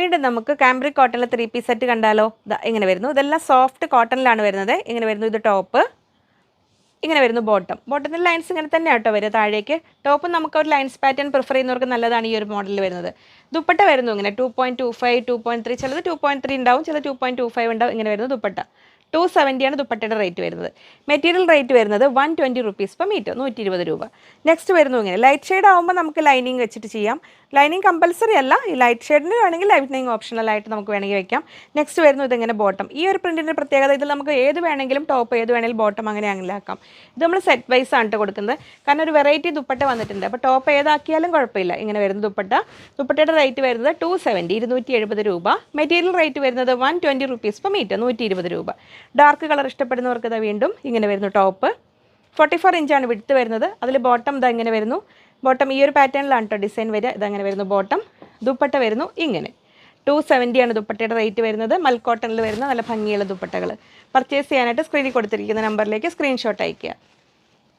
വീണ്ടും നമുക്ക് കാംബ്രിക് കോട്ടണിൽ ത്രീ പീസ് സെറ്റ് കണ്ടാലോ? ഇങ്ങനെ വരുന്നു. ഇതെല്ലാം സോഫ്റ്റ് കോട്ടണിലാണ് വരുന്നത്. ഇങ്ങനെ വരുന്നു ഇത് ടോപ്പ് ഇങ്ങനെ വരുന്നു ബോട്ടം ബോട്ടത്തിന്റെ ലൈൻസ് ഇങ്ങനെ തന്നെ ആട്ടോ വരിക. താഴേക്ക് ടോപ്പ് നമുക്ക് ഒരു ലൈൻസ് പാറ്റേൺ പ്രിഫർ ചെയ്യുന്നവർക്ക് നല്ലതാണ് ഈ ഒരു മോഡലിൽ വരുന്നത്. ദുപ്പട്ട വരുന്നു ഇങ്ങനെ. Two point two five two point three ചിലത് ടു പോയിന്റ് ത്രീ ഉണ്ടാവും ചില ടു പോയിന്റ് ടു ഫൈവ് ഉണ്ടാവും. ഇങ്ങനെ വരുന്നു ദുപ്പട്ട. ടു സെവന്റിയാണ് ദുപ്പട്ടയുടെ റേറ്റ് വരുന്നത്. മെറ്റീരിയൽ റേറ്റ് വരുന്നത് one twenty rupees per metre നൂറ്റി ഇരുപത് രൂപ. നെക്സ്റ്റ് വരുന്നു ഇങ്ങനെ. ലൈറ്റ് ഷെയ്ഡ് ആകുമ്പോൾ നമുക്ക് ലൈനിങ് വെച്ചിട്ട് ചെയ്യാം. ലൈനിങ് കമ്പൽസറി അല്ല. ഈ ലൈറ്റ് ഷെയ്ഡിന് വേണമെങ്കിൽ ഓപ്ഷണൽ ആയിട്ട് നമുക്ക് വേണമെങ്കിൽ വെക്കാം. നെക്സ്റ്റ് വരുന്നു ഇതിങ്ങനെ ബോട്ടം ഈ ഒരു പ്രിന്റിന്റെ പ്രത്യേകത ഇതിൽ നമുക്ക് ഏത് വേണമെങ്കിലും ടോപ്പ് ഏത് വേണമെങ്കിലും ബോട്ടം അങ്ങനെ അങ്ങനെ ആക്കാം. ഇത് നമ്മൾ സെറ്റ് വൈസ് ആണ് കൊടുക്കുന്നത്. കാരണം ഒരു വെറൈറ്റി ദുപ്പട്ട വന്നിട്ടുണ്ട്. അപ്പോൾ ടോപ്പ് ഏതാക്കിയാലും കുഴപ്പമില്ല. ഇങ്ങനെ വരുന്ന ദുപ്പട്ട. ദുപ്പട്ടയുടെ റേറ്റ് വരുന്നത് ടു സെവന്റി ഇരുന്നൂറ്റി എഴുപത് രൂപ. മെറ്റീരിയൽ റേറ്റ് വരുന്നത് one twenty rupees per metre നൂറ്റി ഇരുപത് രൂപ. ഡാർക്ക് കളർ ഇഷ്ടപ്പെടുന്നവർക്ക് ഇതാ വീണ്ടും ഇങ്ങനെ വരുന്നു ടോപ്പ് ഫോർട്ടി ഫോർ ഇഞ്ചാണ് വിടുത്ത് വരുന്നത്. അതിൽ ബോട്ടം ഇതാ ഇങ്ങനെ വരുന്നു. ബോട്ടം ഈ ഒരു പാറ്റേണിലാണ് കേട്ടോ ഡിസൈൻ വരിക. ഇതങ്ങനെ വരുന്നു ബോട്ടം ദുപ്പട്ട വരുന്നു ഇങ്ങനെ. ടു സെവന്റിയാണ് ദുപ്പട്ടയുടെ റേറ്റ് വരുന്നത്. മൽക്കോട്ടണിൽ വരുന്ന നല്ല ഭംഗിയുള്ള ദുപ്പട്ടകൾ പർച്ചേസ് ചെയ്യാനായിട്ട് സ്ക്രീനിൽ കൊടുത്തിരിക്കുന്ന നമ്പറിലേക്ക് സ്ക്രീൻഷോട്ട് അയയ്ക്കുക.